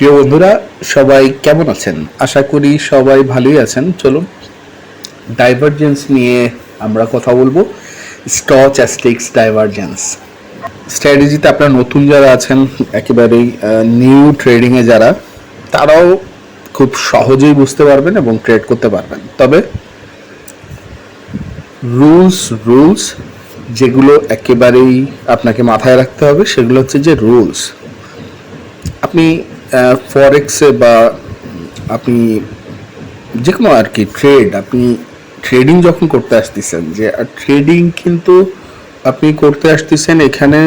প্রিয় বন্ধুরা, সবাই কেমন আছেন? আশা করি সবাই ভালোই আছেন। চলুন ডাইভারজেন্স নিয়ে আমরা কথা বলব। স্টচস্টিক্স ডাইভারজেন্স স্ট্র্যাটেজিতে আপনার নতুন যারা আছেন, একেবারেই নিউ ট্রেডিংয়ে যারা, তারাও খুব সহজেই বুঝতে পারবেন এবং ট্রেড করতে পারবেন। তবে রুলস রুলস যেগুলো একেবারেই আপনাকে মাথায় রাখতে হবে, সেগুলো হচ্ছে যে রুলস আপনি ফরেক্সে বা আপনি যে কোনো আর কি ট্রেড আপনি ট্রেডিং যখন করতে আসতেছেন, যে ট্রেডিং কিন্তু আপনি করতে আসতেছেন এখানে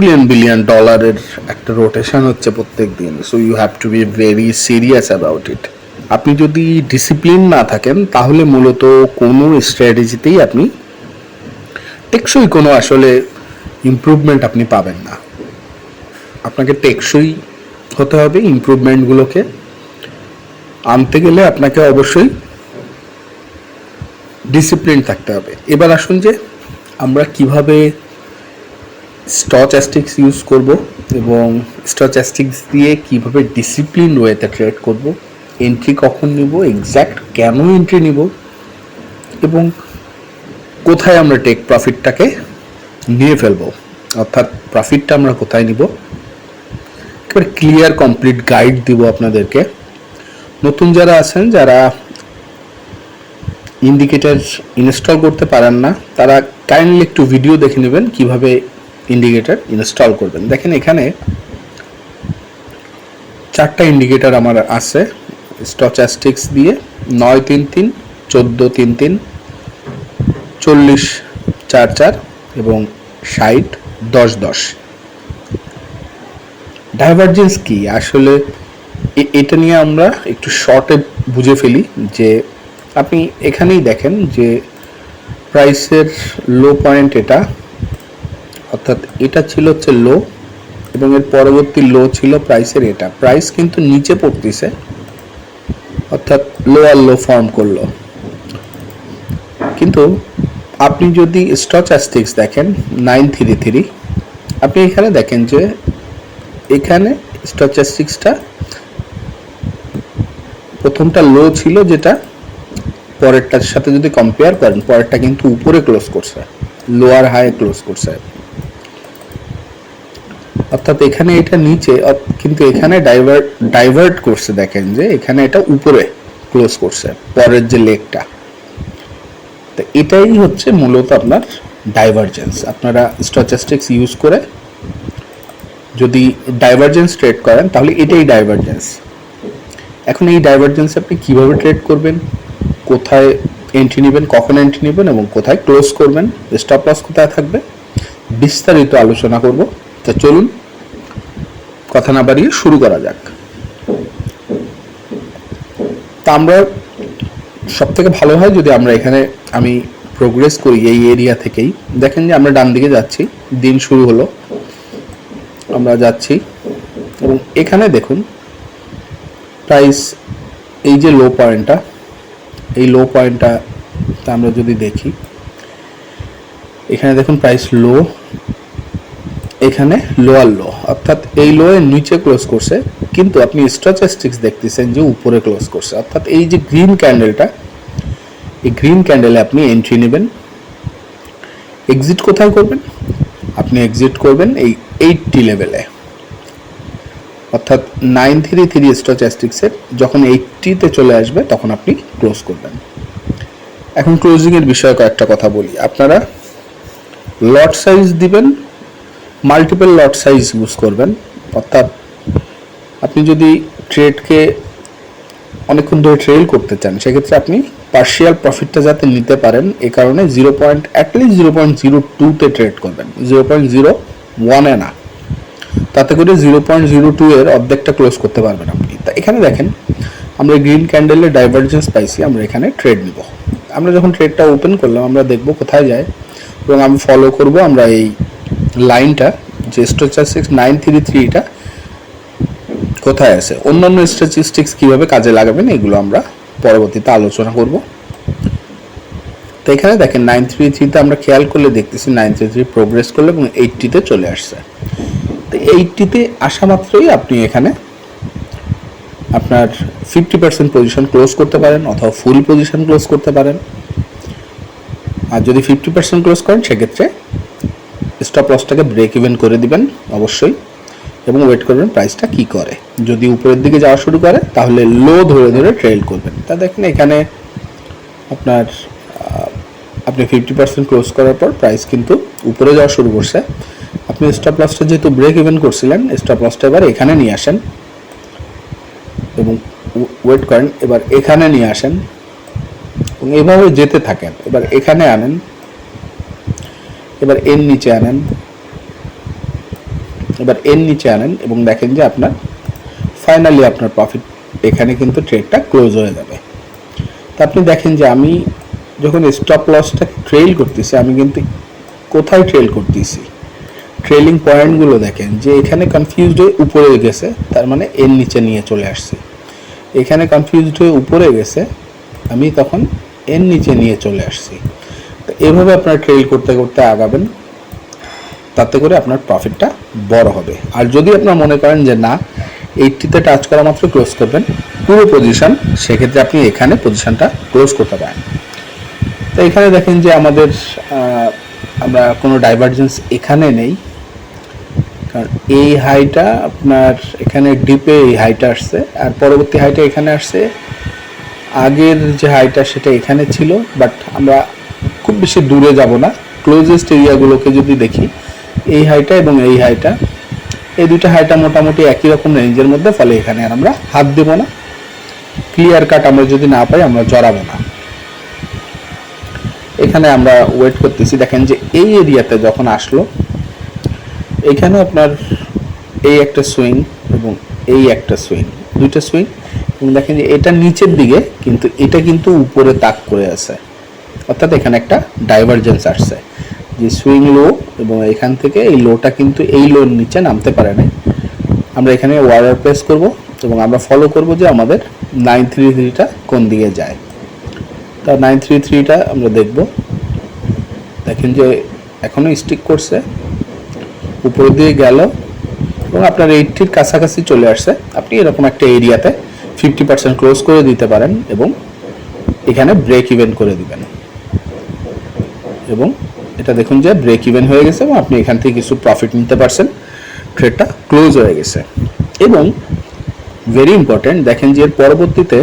বিলিয়ন বিলিয়ন ডলারের একটা রোটেশন হচ্ছে প্রত্যেক দিন so you have to be very serious about it আপনি যদি ডিসিপ্লিন না থাকেন, তাহলে মূলত কোনো স্ট্র্যাটেজিতেই আপনি টেকসই কোনো আসলে ইমপ্রুভমেন্ট আপনি পাবেন না। আপনাকে টেকসই হতে হবে ইম্প্রুভমেন্টগুলোকে আনতে গেলে আপনাকে অবশ্যই ডিসিপ্লিন থাকতে হবে। এবার আসুন যে আমরা কীভাবে স্টচস্টিক্স ইউজ করব এবং স্টচস্টিক্স দিয়ে কীভাবে ডিসিপ্লিন ওয়েতে ট্রেড করব এন্ট্রি কখন নিব এক্স্যাক্ট কেন এন্ট্রি নিব এবং কোথায় আমরা টেক প্রফিটটাকে নিয়ে ফেলব, অর্থাৎ প্রফিটটা আমরা কোথায় নিব একেবারে ক্লিয়ার কমপ্লিট গাইড দিব আপনাদেরকে। নতুন যারা আছেন, যারা ইন্ডিকেটার ইনস্টল করতে পারেন না, তারা কাইন্ডলি একটু ভিডিও দেখে নেবেন কীভাবে ইন্ডিকেটার ইনস্টল করবেন। দেখেন এখানে চারটা ইন্ডিকেটার আমার আছে স্টচাস্টিক্স দিয়ে নয় তিন তিন, চোদ্দ তিন তিন, চল্লিশ চার চার এবং ষাট, দশ দশ। ডাইভারজেন্স কি? আসলে এটা নিয়ে আমরা একটু শর্টে বুঝে ফেলি যে আপনি এখানেই দেখেন যে প্রাইসের লো পয়েন্ট এটা, অর্থাৎ এটা ছিল হচ্ছে লো এবং এর পরবর্তী লো ছিল প্রাইসের এটা। প্রাইস কিন্তু নিচে পড়তেছে, অর্থাৎ লো আর লো ফর্ম করল। কিন্তু আপনি যদি স্টচাস্টিক্স দেখেন নাইন থ্রি থ্রি আপনি এখানে দেখেন যে এখানে স্টচাস্টিক্সটা প্রথমটা লো ছিল যেটা, পরেরটার সাথে যদি কম্পেয়ার করেন, পরেরটা কিন্তু উপরে ক্লোজ করছে লোয়ার হাই ক্লোজ করছে। অর্থাৎ এখানে এটা নিচে কিন্তু এখানে ডাইভার্ট ডাইভার্ট করছে, দেখেন যে এখানে এটা উপরে ক্লোজ করছে, পরের যে লেগটা তো এটাই হচ্ছে মূলত আপনার ডাইভারজেন্স আপনারা স্টচাস্টিক্স ইউজ করে যদি ডাইভারজেন্স ট্রেড করেন, তাহলে এটাই ডাইভারজেন্স এখন এই ডাইভারজেন্স আপনি কীভাবে ট্রেড করবেন? কোথায় এন্ট্রি নেবেন, কখন এন্ট্রি নেবেন এবং কোথায় ক্লোজ করবেন? স্টপ লস কোথায় থাকবে? বিস্তারিত আলোচনা করব। তা চলুন, কথা না বাড়িয়ে শুরু করা যাক। তা আমরা সব থেকে ভালো হয় যদি আমরা এখানে আমি প্রোগ্রেস করি এই এরিয়া থেকেই। দেখেন যে আমরা ডান দিকে যাচ্ছি, দিন শুরু হলো। আমরা যাচ্ছি। এবং এখানে দেখুন প্রাইস এই যে লো পয়েন্টটা এই লো পয়েন্টটা আমরা যদি দেখি, এখানে দেখুন প্রাইস লো এখানে লোয়ার লো অর্থাৎ এই লো এর নিচে ক্লোজ করছে, কিন্তু আপনি স্ট্যাটিস্টিক্স দেখতেছেন যে উপরে ক্লোজ করছে। অর্থাৎ এই যে গ্রিন ক্যান্ডেলটা এই গ্রিন ক্যান্ডেলে আপনি এন্ট্রি নেবেন এক্সিট কোথায় করবেন? আপনি এক্সিট করবেন এই এইটটি লেভেলে অর্থাৎ নাইন থ্রি থ্রি স্টচাস্টিক্সের যখন এইটটিতে চলে আসবে, তখন আপনি ক্লোজ করবেন। এখন ক্লোজিংয়ের বিষয়ে কয়েকটা কথা বলি। আপনারা লট সাইজ দিবেন মাল্টিপল লট সাইজ ইউজ করবেন। অর্থাৎ আপনি যদি ট্রেডকে অনেকক্ষণ ধরে ট্রেল করতে চান, সেক্ষেত্রে আপনি পার্শিয়াল প্রফিটটা যাতে নিতে পারেন, এ কারণে zero point at least zero point zero টুতে ট্রেড করবেন। জিরো পয়েন্ট জিরো ওয়ানে না। তাতে করে জিরো পয়েন্ট জিরো টু এর অর্ধেকটা ক্লোজ করতে পারবেন আপনি। তা এখানে দেখেন, আমরা গ্রিন ক্যান্ডেলের ডাইভারজেন্স পাইছি, আমরা এখানে ট্রেড নিব। আমরা যখন ট্রেডটা ওপেন করলাম, আমরা দেখব কোথায় যায় এবং আমি ফলো করব আমরা এই লাইনটা যে স্ট্যাটিস্টিক্স নাইন থ্রি থ্রিটা কোথায় আছে। অন্যান্য স্ট্যাটিস্টিক্স কীভাবে কাজে লাগাবেন, এগুলো আমরা পরবর্তীতে আলোচনা করব। তো এখানে দেখেন নাইন থ্রি থ্রিতে আমরা খেয়াল করলে দেখতেছি নাইন থ্রি থ্রি প্রোগ্রেস করল এবং এইটটিতে চলে আসছে। তো এইটটিতে আসা মাত্রই আপনি এখানে আপনার ফিফটি পার্সেন্ট পজিশন ক্লোজ করতে পারেন অথবা ফুল পজিশন ক্লোজ করতে পারেন। আর যদি ফিফটি পার্সেন্ট ক্লোজ করেন, সেক্ষেত্রে স্টপ লসটাকে ব্রেক ইভেন করে দিবেন, অবশ্যই। এবং ওয়েট করবেন প্রাইসটা কি করে। যদি উপরের দিকে যাওয়া শুরু করে, তাহলে লো ধরে ধরে ট্রেল করবেন। তা দেখেন, এখানে আপনার আপনি ফিফটি পার্সেন্ট ক্লোজ করার পর প্রাইস কিন্তু উপরে যাওয়া শুরু করছে। আপনি স্টপ লসটা যেহেতু ব্রেক ইভেন করছিলেন স্টপ লসটা এবার এখানে নিয়ে আসেন। এবং ওয়েট করেন, এবার এখানে নিয়ে আসেন। এবং এভাবে যেতে থাকেন। এবার এখানে আনেন। এবার এর নিচে আনেন। এবার এর নিচে আনেন এবং দেখেন যে আপনার ফাইনালি আপনার প্রফিট এখানে কিন্তু ট্রেডটা ক্লোজ হয়ে যাবে। তা আপনি দেখেন যে আমি যখন স্টপ লসটা ট্রেল করতেছি, আমি কিন্তু কোথায় ট্রেল করতেছি? ট্রেলিং পয়েন্টগুলো দেখেন যে এখানে কনফিউজড হয়ে উপরে গেছে, তার মানে এর নিচে নিয়ে চলে আসছি। এখানে কনফিউজড হয়ে উপরে গেছে, আমি তখন এর নিচে নিয়ে চলে আসছি। তো এভাবে আপনার ট্রেল করতে করতে আগাবেন। তাতে করে আপনার প্রফিটটা বড় হবে। আর যদি আপনার মনে করেন যে না এইটটিতে টাচ করা মাত্র ক্লোজ করবেন, পুরো পজিশন সেক্ষেত্রে আপনি এখানে পজিশনটা ক্লোজ করতে পারেন। তো এখানে দেখেন যে আমাদের আমরা কোনো ডাইভারজেন্স এখানে নেই। কারণ এই হাইটা আপনার এখানে ডিপে এই হাইটা আসছে, আর পরবর্তী হাইটা এখানে আসছে। আগের যে হাইটা সেটা এখানে ছিল বাট আমরা খুব বেশি দূরে যাব না। ক্লোজেস্ট এরিয়াগুলোকে যদি দেখি এই হাইটা এবং এই হাইটা এই দুইটা হাইটা মোটামুটি একই রকম রেঞ্জের মধ্যে, ফলে এখানে আর আমরা হাত দেব না। ক্লিয়ার কাট আমরা যদি না পাই, আমরা জড়াবো না। এখানে আমরা ওয়েট করতেছি। দেখেন যে এই এরিয়াতে যখন আসলো এখানে আপনার এই একটা সুইং এবং এই একটা সুইং দুইটা সুইং এবং দেখেন যে এটা নিচের দিকে, কিন্তু এটা কিন্তু উপরে তাক করে আছে। অর্থাৎ এখানে একটা ডাইভারজেন্স আসছে। যে সুইং লো এবং এখান থেকে এই লোটা কিন্তু এই লোর নিচে নামতে পারে না। আমরা এখানে ওয়ার্ডার প্রেস করব এবং আমরা ফলো করব যে আমাদের নাইন থ্রি থ্রিটা কোন দিকে যায়। তা নাইন থ্রি থ্রিটা আমরা দেখব। দেখেন যে এখনও স্টিক করছে। উপর দিয়ে গেল এবং আপনার এইটটির কাছাকাছি চলে আসছে। আপনি এরকম একটা এরিয়াতে ফিফটি পার্সেন্ট ক্লোজ করে দিতে পারেন এবং এখানে ব্রেক ইভেন্ট করে দিবেন। এবং এটা দেখুন যে ব্রেক ইভেন হয়ে গেছে এবং আপনি এখান থেকে কিছু প্রফিট নিতে পারছেন। ট্রেডটা ক্লোজ হয়ে গেছে। এবং ভেরি ইম্পর্টেন্ট দেখেন যে এর পরবর্তীতে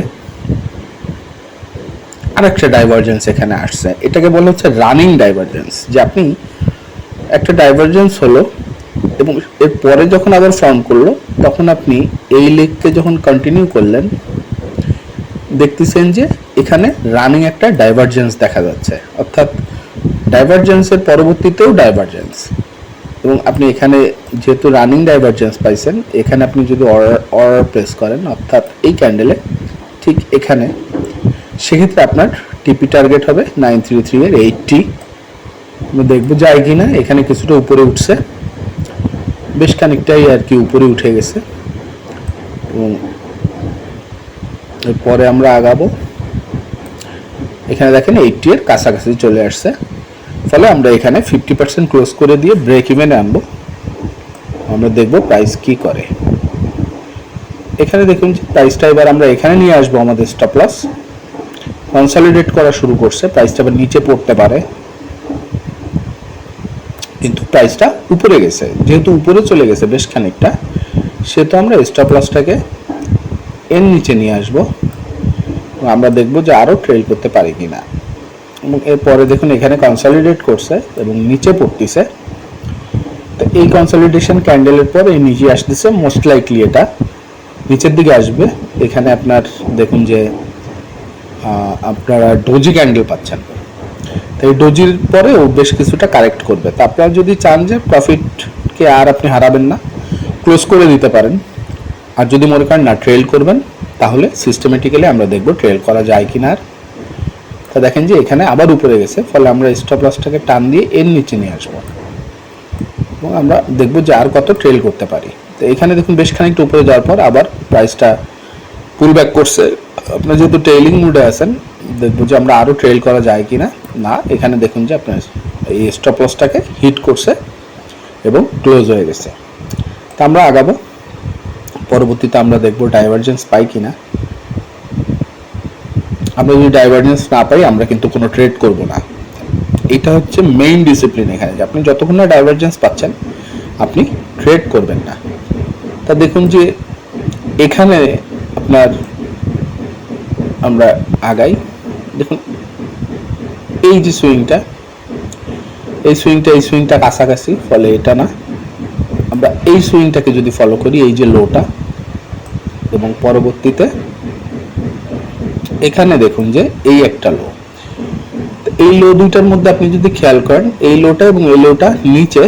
আরেকটা ডাইভারজেন্স এখানে আসছে। এটাকে বলা হচ্ছে রানিং ডাইভারজেন্স যে আপনি একটা ডাইভারজেন্স হলো এবং এর পরে যখন আবার ফর্ম করল, তখন আপনি এই লেগকে যখন কন্টিনিউ করলেন, দেখতেছেন যে এখানে রানিং একটা ডাইভারজেন্স দেখা যাচ্ছে। অর্থাৎ ডাইভারজেন্সের পরবর্তীতেও ডাইভারজেন্স এবং আপনি এখানে যেহেতু রানিং ডাইভারজেন্স পাইছেন, এখানে আপনি যদি অর্ডার অর্ডার প্রেস করেন, অর্থাৎ এই ক্যান্ডেলে ঠিক এখানে, সেক্ষেত্রে আপনার টিপি টার্গেট হবে নাইন থ্রি থ্রি এর এইটটি দেখব যায় কি না এখানে কিছুটা উপরে উঠছে। বেশ খানিকটাই আর কি উপরে উঠে গেছে। এবং এরপরে আমরা আগাবো। এখানে দেখেন এইটটি এর কাছাকাছি চলে আসছে। ফলে আমরা এখানে ফিফটি পার্সেন্ট ক্লোজ করে দিয়ে ব্রেক ইভেনে আনব। আমরা দেখব প্রাইস কি করে। এখানে দেখুন যে প্রাইসটা এবার আমরা এখানে নিয়ে আসব আমাদের স্টপ লস কনসলিডেট করা শুরু করছে প্রাইসটা আবার নিচে পড়তে পারে। কিন্তু প্রাইসটা উপরে গেছে, যেহেতু উপরে চলে গেছে বেশ খানিকটা, সেহেতু আমরা স্টপ লসটাকে এর নিচে নিয়ে আসব। আমরা দেখব যে আরও ট্রেল করতে পারি কিনা। এবং এরপরে দেখুন এখানে কনসলিডেট করছে এবং নিচে পড়তেছে। তো এই কনসলিডেশন ক্যান্ডেলের পর এই নিচে আসতেছে মোস্ট লাইকলি এটা। নিচের দিকে আসবে। এখানে আপনার দেখুন যে আপনারা ডোজি ক্যান্ডেল পাচ্ছেন। তো এই ডোজির পরে ও বেশ কিছুটা কারেক্ট করবে। তো আপনারা যদি চান যে প্রফিটকে আর আপনি হারাবেন না ক্লোজ করে দিতে পারেন। আর যদি মনে করেন না ট্রেল করবেন, তাহলে সিস্টেমেটিক্যালি আমরা দেখব ট্রেল করা যায় কিনা আর। তা দেখেন যে এখানে আবার উপরে গেছে, ফলে আমরা স্টপ লসটাকে টান দিয়ে এর নিচে নিয়ে আসব। এবং আমরা দেখব যে আর কত ট্রেল করতে পারি। তো এখানে দেখুন বেশ খানিকটা উপরে যাওয়ার পর আবার প্রাইসটা পুল ব্যাক করছে। আপনার যেহেতু ট্রেলিং মুডে আছেন, দেখব যে আমরা আরও ট্রেল করা যায় কি না না এখানে দেখুন যে আপনার এই স্টপ লসটাকে হিট করছে এবং ক্লোজ হয়ে গেছে। তা আমরা আগাবো। পরবর্তীতে আমরা দেখব ডাইভারজেন্স পাই কিনা। আমরা যদি ডাইভারজেন্স না পাই, আমরা কিন্তু কোনো ট্রেড করব না। এটা হচ্ছে মেইন ডিসিপ্লিন এখানে, যে আপনি যতক্ষণ না ডাইভারজেন্স পাচ্ছেন, আপনি ট্রেড করবেন না। তা দেখুন যে, এখানে আপনার আমরা আগাই। দেখুন, এই যে সুইংটা এই সুইংটা এই সুইংটা কাছাকাছি, ফলে এটা না, আমরা এই সুইংটাকে যদি ফলো করি, এই যে লোটা এবং পরবর্তীতে এখানে দেখুন যে এই একটা লো। এই লো দুইটার মধ্যে আপনি যদি খেয়াল করেন, এই লোটা এবং এই লোটা নিচে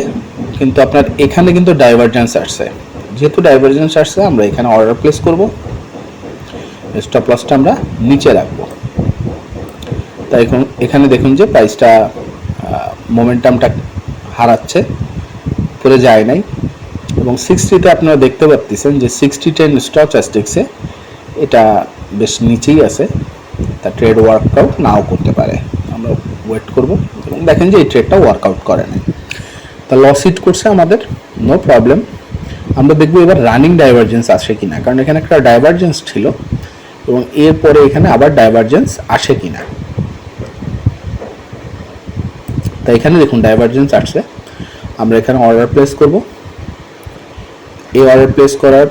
কিন্তু আপনার এখানে কিন্তু ডাইভারজেন্স আসছে। যেহেতু ডাইভারজেন্স আসছে, আমরা এখানে অর্ডার প্লেস করব। স্টপ লসটা আমরা নিচে রাখব। তাই এখন এখানে দেখুন যে প্রাইসটা মোমেন্টামটা হারাচ্ছে, করে যায় নাই। এবং সিক্সটিতে আপনারা দেখতে পাচ্ছেন যে সিক্সটি টেন স্টক অ্যাস্টিক্সে এটা বেশ নিচেই আছে। তা ট্রেড ওয়ার্কআউট নাও করতে পারে। আমরা ওয়েট করব এবং দেখেন যে এই ট্রেডটা ওয়ার্কআউট করে নাই। তা লস হিট করছে আমাদের নো প্রবলেম আমরা দেখব এবার রানিং ডাইভারজেন্স আসে কিনা, কারণ এখানে একটা ডাইভারজেন্স ছিল এবং এরপরে এখানে আবার ডাইভারজেন্স আসে কিনা। তাই এখানে দেখুন ডাইভারজেন্স আসছে। আমরা এখানে অর্ডার প্লেস করব। এই অর্ডার প্লেস করার,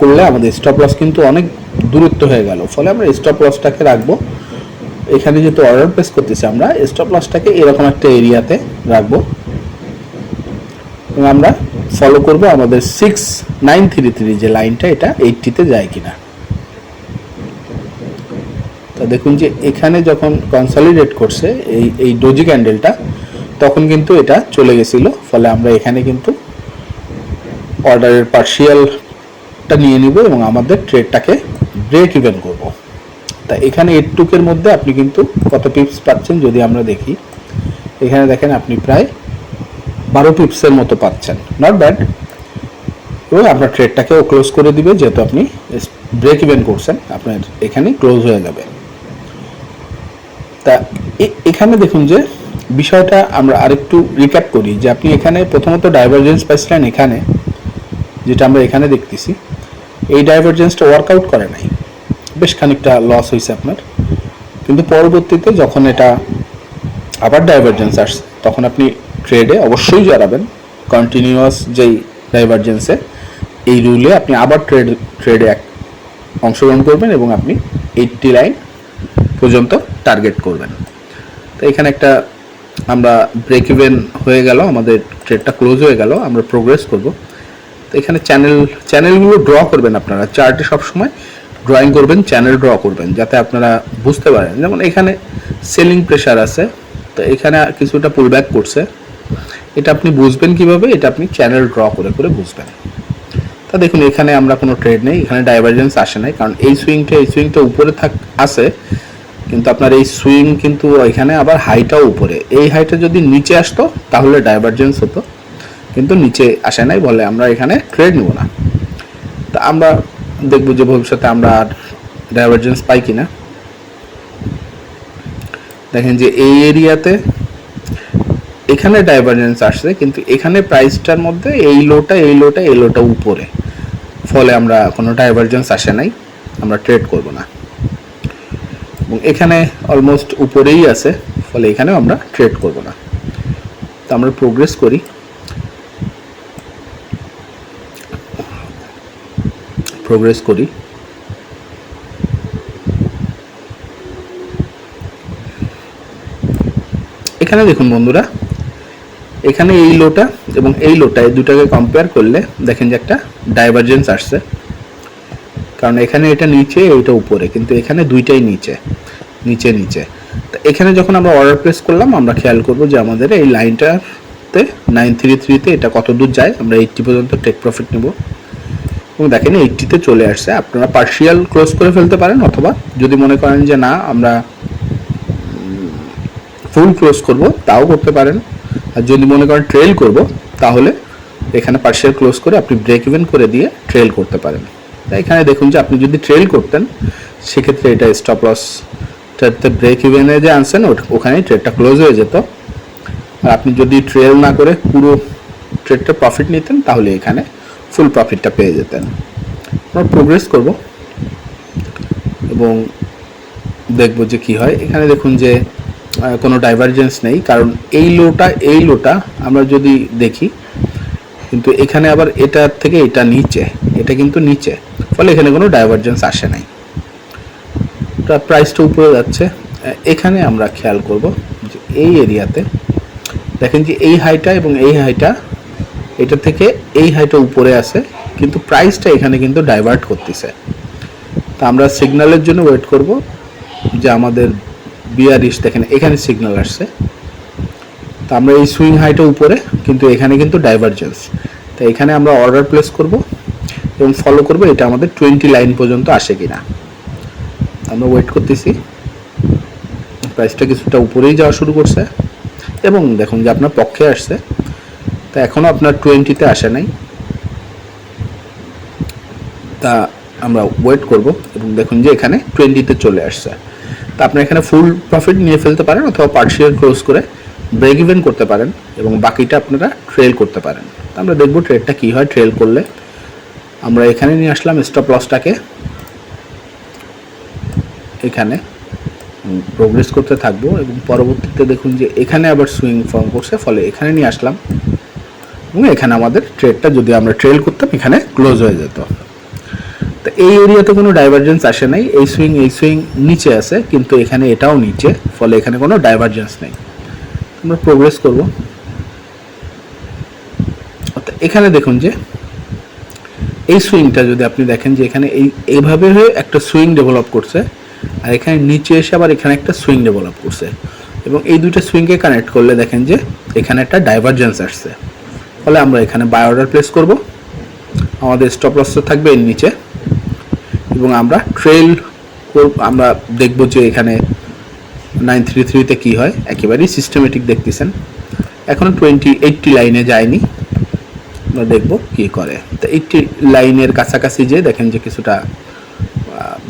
করলে আমাদের স্টপ লস কিন্তু অনেক দূরত্ব হয়ে গেল। ফলে আমরা স্টপ লসটাকে রাখব। এখানে যেহেতু অর্ডার প্লেস করতেছি আমরা স্টপ লসটাকে এরকম একটা এরিয়াতে রাখব। আমরা ফলো করব আমাদের সিক্স নাইন থ্রি থ্রি যে লাইনটা এটা এইটটিতে যায় কিনা। তো দেখুন যে এখানে যখন কনসলিডেট করছে, এই এই ডোজি ক্যান্ডেলটা তখন কিন্তু এটা চলে গেছিল। ফলে আমরা এখানে কিন্তু অর্ডারের পার্শিয়ালটা নিয়ে নিব এবং আমাদের ট্রেডটাকে ব্রেক ইভেন করব। তা এখানে এইট টুকের মধ্যে আপনি কিন্তু কত পিপস পাচ্ছেন যদি আমরা দেখি। এখানে দেখেন আপনি প্রায় বারো পিপসের মতো পাচ্ছেন। নট ব্যাড এবং আপনার ট্রেডটাকেও ক্লোজ করে দিবে, যেহেতু আপনি ব্রেক ইভেন করছেন, আপনার এখানেই ক্লোজ হয়ে যাবে। তা এখানে দেখুন যে বিষয়টা আমরা আরেকটু রিক্যাপ করি, যে আপনি এখানে প্রথমত ডাইভারজেন্স পাইছিলেন এখানে, যেটা আমরা এখানে দেখতেছি, এই ডাইভারজেন্সটা ওয়ার্কআউট করে নাই। বেশ খানিকটা লস হয়েছে আপনার। কিন্তু পরবর্তীতে যখন এটা আবার ডাইভারজেন্স আসছে, তখন আপনি ট্রেডে অবশ্যই জড়াবেন। কন্টিনিউয়াস যেই ডাইভারজেন্সে এই রুলে আপনি আবার ট্রেড ট্রেডে এক অংশগ্রহণ করবেন এবং আপনি এইটটি লাইন পর্যন্ত টার্গেট করবেন। তো এখানে একটা আমরা ব্রেক ইভেন হয়ে গেল, আমাদের ট্রেডটা ক্লোজ হয়ে গেল, আমরা প্রোগ্রেস করব। তো এখানে চ্যানেল চ্যানেলগুলো ড্র করবেন আপনারা চার্টে সবসময়। ড্রয়িং করবেন চ্যানেল ড্র করবেন, যাতে আপনারা বুঝতে পারেন। যেমন এখানে সেলিং প্রেশার আছে, তো এখানে কিছুটা পুল ব্যাক করছে। এটা আপনি বুঝবেন কীভাবে? এটা আপনি চ্যানেল ড্র করে করে বুঝবেন। তা দেখুন, এখানে আমরা কোনো ট্রেড নেই, এখানে ডাইভারজেন্স আসে নাই, কারণ এই সুইংটা এই সুইংটা উপরে থাক, আছে, কিন্তু আপনার এই সুইং কিন্তু এখানে আবার হাইটাও উপরে। এই হাইটা যদি নিচে আসতো, তাহলে ডাইভারজেন্স হতো, কিন্তু নিচে আসে নাই বলে আমরা এখানে ট্রেড নিব না। তা আমরা দেখব যে ভবিষ্যতে আমরা আর ডাইভারজেন্স পাই কিনা। দেখেন যে এই এরিয়াতে এখানে ডাইভারজেন্স আসছে, কিন্তু এখানে প্রাইসটার মধ্যে এই লোটা এই লোটা এই লোটা উপরে। ফলে আমরা কোনো ডাইভারজেন্স আসে নাই, আমরা ট্রেড করব না। এবং এখানে অলমোস্ট উপরেই আছে, ফলে এখানেও আমরা ট্রেড করব না। তো আমরা প্রোগ্রেস করি। প্রোগ্রেস করি। এখানে দেখুন বন্ধুরা, এখানে এই লোটা এবং এই লোটা, এই দুটাকে কম্পেয়ার করলে দেখেন যে একটা ডাইভারজেন্স আসছে। কারণ এখানে এটা নিচে, এটা উপরে, কিন্তু এখানে দুইটাই নিচে নিচে নিচে। তো এখানে যখন আমরা অর্ডার প্লেস করলাম, আমরা খেয়াল করব যে আমাদের এই লাইনটাতে নাইন থ্রি থ্রিতে এটা কত দূর যায়, আমরা এইটটি পর্যন্ত টেক প্রফিট নেব। এবং দেখেন এইটটিতে চলে আসছে। আপনারা পার্শিয়াল ক্লোজ করে ফেলতে পারেন অথবা যদি মনে করেন যে না, আমরা ফুল ক্লোজ করব, তাও করতে পারেন। আর যদি মনে করেন ট্রেল করব, তাহলে এখানে পার্শিয়াল ক্লোজ করে আপনি ব্রেক ইভেন করে দিয়ে ট্রেল করতে পারেন। তাই এখানে দেখুন যে আপনি যদি ট্রেল করতেন, সেক্ষেত্রে এটা স্টপ লসটাতে ব্রেক ইভেনে যে আনছেন ওখানেই ট্রেডটা ক্লোজ হয়ে যেত। আর আপনি যদি ট্রেল না করে পুরো ট্রেডটা প্রফিট নিতেন, তাহলে এখানে ফুল প্রফিটটা পেয়ে যেতেন। আমরা প্রোগ্রেস করব এবং দেখব যে কি হয়। এখানে দেখুন যে কোনো ডাইভারজেন্স নেই, কারণ এই লোটা এই লোটা আমরা যদি দেখি, কিন্তু এখানে আবার এটার থেকে এটা নিচে, এটা কিন্তু নিচে, ফলে এখানে কোনো ডাইভারজেন্স আসে নাই। তা প্রাইসটা উপরে যাচ্ছে। এখানে আমরা খেয়াল করব যে এই এরিয়াতে দেখেন যে এই হাইটা এবং এই হাইটা এটা থেকে এই হাইটা উপরে আছে, কিন্তু প্রাইসটা এখানে কিন্তু ডাইভার্ট করতেছে। তা আমরা সিগন্যালের জন্য ওয়েট করব যে আমাদের বিয়ারিশ দেখেন, এখানে সিগন্যাল আসছে। তা আমরা এই সুইং হাইটা উপরে, কিন্তু এখানে কিন্তু ডাইভারজেন্স তো এখানে আমরা অর্ডার প্লেস করব এবং ফলো করব এটা আমাদের টোয়েন্টি লাইন পর্যন্ত আসে কিনা। আমরা ওয়েট করতেছি। প্রাইসটা কিছুটা উপরেই যাওয়া শুরু করছে। এবং দেখুন যে আপনার পক্ষে আসছে। তা এখনও আপনার টোয়েন্টিতে আসে নাই। তা আমরা ওয়েট করব এবং দেখুন যে এখানে টোয়েন্টিতে চলে আসছে। তা আপনি এখানে ফুল প্রফিট নিয়ে ফেলতে পারেন অথবা পার্সিয়াল ক্লোজ করে ব্রেক ইভেন করতে পারেন এবং বাকিটা আপনারা ট্রেল করতে পারেন। তা আমরা দেখব ট্রেডটা কী হয় ট্রেল করলে। আমরা এখানে নিয়ে আসলাম স্টপ লসটাকে এখানে প্রোগ্রেস করতে থাকব এবং পরবর্তীতে দেখুন যে এখানে আবার সুইং ফর্ম করছে, ফলে এখানে নিয়ে আসলাম এবং এখানে আমাদের ট্রেডটা যদি আমরা ট্রেল করতাম, এখানে ক্লোজ হয়ে যেত। তো এই এরিয়াতে কোনো ডাইভারজেন্স আসে নাই। এই সুইং এই সুইং নিচে আছে, কিন্তু এখানে এটাও নিচে, ফলে এখানে কোনো ডাইভারজেন্স নেই। আমরা প্রোগ্রেস করব। এখানে দেখুন যে, এই সুইংটা যদি আপনি দেখেন যে এখানে এই, এইভাবে হয়ে একটা সুইং ডেভেলপ করছে, আর এখানে নিচে এসে আবার এখানে একটা সুইং ডেভেলপ করছে। এবং এই দুইটা সুইংকে কানেক্ট করলে দেখেন যে, এখানে একটা ডাইভারজেন্স আসছে। ফলে আমরা এখানে বাই অর্ডার প্লেস করব। আমাদের স্টপ লস থাকবে এর নিচে। এবং আমরা ট্রেল আমরা দেখব যে এখানে নাইন থ্রি থ্রিতে কী হয়। একেবারেই সিস্টেমেটিক দেখতেছেন। এখনও টোয়েন্টি এইটটি লাইনে যায়নি। আমরা দেখব কি করে। তো এইটটি লাইনের কাছাকাছি যে দেখেন যে কিছুটা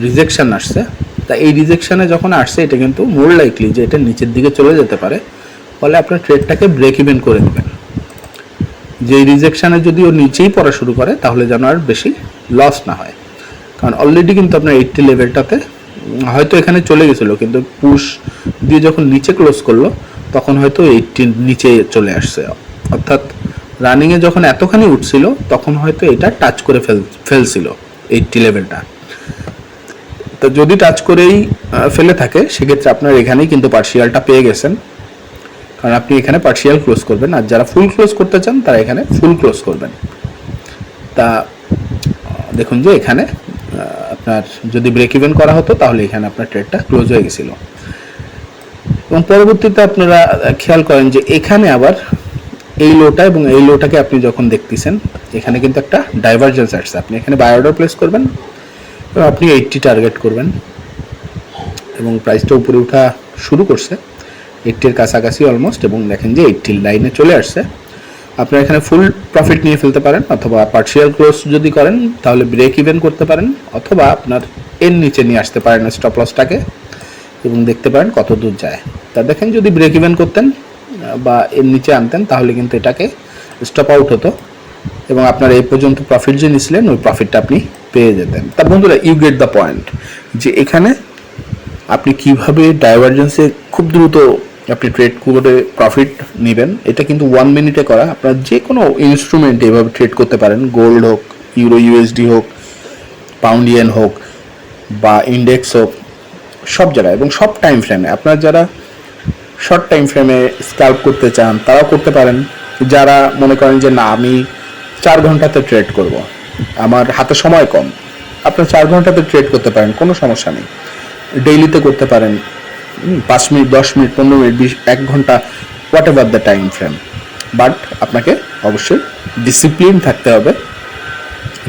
রিজেকশান আসছে। তা এই রিজেকশানে যখন আসছে, এটা কিন্তু মোর লাইকলি যে এটা নিচের দিকে চলে যেতে পারে। ফলে আপনার ট্রেডটাকে ব্রেক ইভেন করে নেবেন। যে রিজেকশনে যদি ও নিচেই পড়া শুরু করে, তাহলে যেন আর বেশি লস না হয়। কারণ অলরেডি কিন্তু আপনার এইটটি লেভেলটাতে হয়তো এখানে চলে গেছিল, কিন্তু পুশ দিয়ে যখন নিচে ক্লোজ করল, তখন হয়তো এইটটির নিচে চলে আসছে। অর্থাৎ রানিংয়ে যখন এতখানি উঠছিল, তখন হয়তো এটা টাচ করে ফেল, ফেলছিল এইটটি লেভেলটা তো যদি টাচ করেই ফেলে থাকে, সেক্ষেত্রে আপনার এখানেই কিন্তু পার্সিয়ালটা পেয়ে গেছেন। কারণ আপনি এখানে পার্সিয়াল ক্লোজ করবেন। আর যারা ফুল ক্লোজ করতে চান, তারা এখানে ফুল ক্লোজ করবেন। তা, দেখুন যে এখানে আপনার যদি ব্রেক ইভেন করা হতো, তাহলে এখানে আপনার ট্রেডটা ক্লোজ হয়ে গেছিল। এবং পরবর্তীতে আপনারা খেয়াল করেন যে এখানে আবার এই লোটা এবং এই লোটাকে আপনি যখন দেখতেছেন, এখানে কিন্তু একটা ডাইভারজেন্স আসছে। আপনি এখানে বাই অর্ডার প্লেস করবেন এবং আপনি এইটটি টার্গেট করবেন। এবং প্রাইসটা উপরে ওঠা শুরু করছে। এইটটির কাছাকাছি অলমোস্ট এবং দেখেন যে এইটটির লাইনে চলে আসছে। আপনারা এখানে ফুল প্রফিট নিয়ে ফেলতে পারেন অথবা পার্সিয়াল ক্লোজ যদি করেন, তাহলে ব্রেক ইভেন করতে পারেন অথবা আপনার এর নিচে নিয়ে আসতে পারেন স্টপ লসটাকে এবং দেখতে পারেন কত দূর যায়। তা দেখেন যদি ব্রেক ইভেন করতেন বা এর নিচে আনতেন, তাহলে কিন্তু এটাকে স্টপ আউট হতো এবং আপনার এই পর্যন্ত প্রফিট যে নিছিলেন, ওই প্রফিটটা আপনি পেয়ে যেতেন। তা বন্ধুরা ইউ গেট দ্য পয়েন্ট যে এখানে আপনি কীভাবে ডাইভারজেন্সে খুব দ্রুত আপনি ট্রেড করে প্রফিট নেবেন, এটা কিন্তু ওয়ান মিনিটে করা। আপনার যে কোনো ইনস্ট্রুমেন্ট এভাবে ট্রেড করতে পারেন গোল্ড হোক ইউরো ইউএসডি হোক পাউন্ড ইয়েন হোক, বা ইন্ডেক্স হোক, সব জায়গায়, এবং সব টাইম ফ্রেমে আপনার যারা শর্ট টাইম ফ্রেমে স্ক্যাল্প করতে চান, তারাও করতে পারেন। যারা মনে করেন যে, না, আমি চার ঘন্টাতে ট্রেড করব, আমার হাতে সময় কম, আপনার চার ঘন্টাতে ট্রেড করতে পারেন, কোনো সমস্যা নেই। ডেইলিতে করতে পারেন পাঁচ মিনিট, দশ মিনিট, পনেরো মিনিট, বিশ, এক ঘণ্টা whatever the time frame but আপনাকে অবশ্যই ডিসিপ্লিন থাকতে হবে।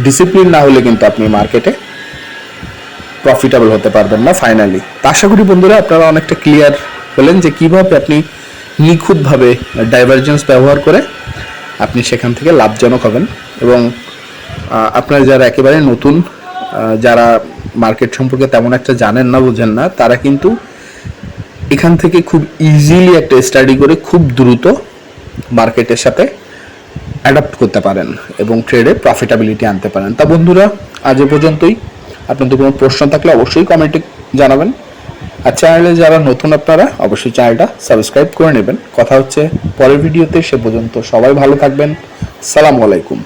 ডিসিপ্লিন না হলে কিন্তু আপনি মার্কেটে প্রফিটেবল হতে পারবেন না ফাইনালি আশা করি বন্ধুরা, আপনারা অনেকটা ক্লিয়ার হলেন যে কীভাবে আপনি নিখুঁতভাবে ডাইভারজেন্স ব্যবহার করে আপনি সেখান থেকে লাভজনক হবেন। এবং আপনারা যারা একেবারে নতুন যারা মার্কেট সম্পর্কে তেমন একটা জানেন না, বোঝেন না, তারা কিন্তু এখান থেকে খুব ইজিলি একটা স্টাডি করে খুব দ্রুত মার্কেটের সাথে অ্যাডাপ্ট করতে পারেন এবং ট্রেডে প্রফিটাবিলিটি আনতে পারেন। তা বন্ধুরা, আজ পর্যন্তই। আপনাদের কোনো প্রশ্ন থাকলে অবশ্যই কমেন্টে জানাবেন। আর চ্যানেলে যারা নতুন আপনারা, অবশ্যই চ্যানেলটা সাবস্ক্রাইব করে নেবেন। কথা হচ্ছে, পরের ভিডিওতে সে পর্যন্ত সবাই ভালো থাকবেন। সালামু আলাইকুম।